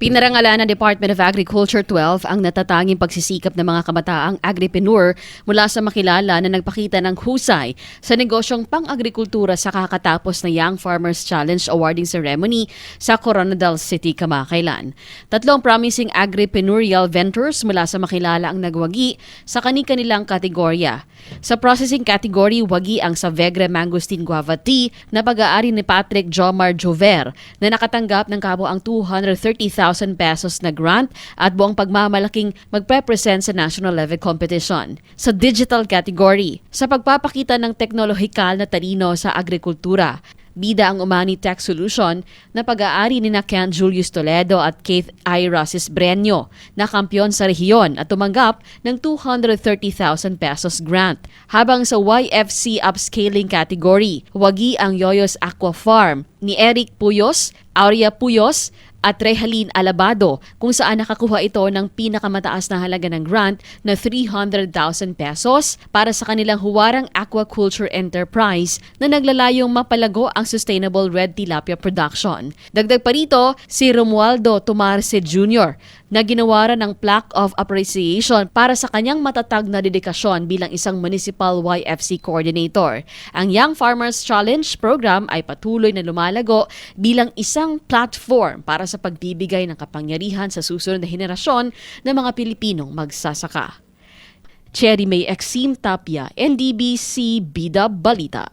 Pinarangalan ng Department of Agriculture 12 ang natatanging pagsisikap ng mga kabataang agripreneur mula sa makilala na nagpakita ng husay sa negosyong pang-agrikultura sa kakatapos na Young Farmers Challenge Awarding Ceremony sa Coronadal City kamakailan. Tatlong promising agripreneurial ventures mula sa makilala ang nagwagi sa kani-kanilang kategorya. Sa processing category, wagi ang Savegre Mangosteen Guava Tea na pag-aari ni Patrick Jomar Jover na nakatanggap ng kabo ang 230,000 pesos na grant at buong pagmamalaking magpe-present sa national level competition. Sa digital category, sa pagpapakita ng teknolohikal na talino sa agrikultura, Bida ang Umani Tech Solution na pag-aari ni na Ken Julius Toledo at Keith Ira Cisbreño na kampyon sa rehiyon at tumanggap ng 230,000 pesos grant. Habang sa YFC Upscaling category, wagi ang Yoyos Aqua Farm ni Eric Puyos, Aurea Puyos at Rehalin Alabado kung saan nakakuha ito ng pinakamataas na halaga ng grant na 300,000 pesos para sa kanilang huwarang aquaculture enterprise na naglalayong mapalago ang sustainable red tilapia production. Dagdag pa rito, si Romualdo Tomarce Jr. na ginawaran ng plaque of appreciation para sa kanyang matatag na dedikasyon bilang isang municipal YFC coordinator. Ang Young Farmers Challenge program ay patuloy na lumalago bilang isang platform para sa pagbibigay ng kapangyarihan sa susunod na henerasyon ng mga Pilipinong magsasaka. Cherry May Exim Tapia, NDBC Bida Balita.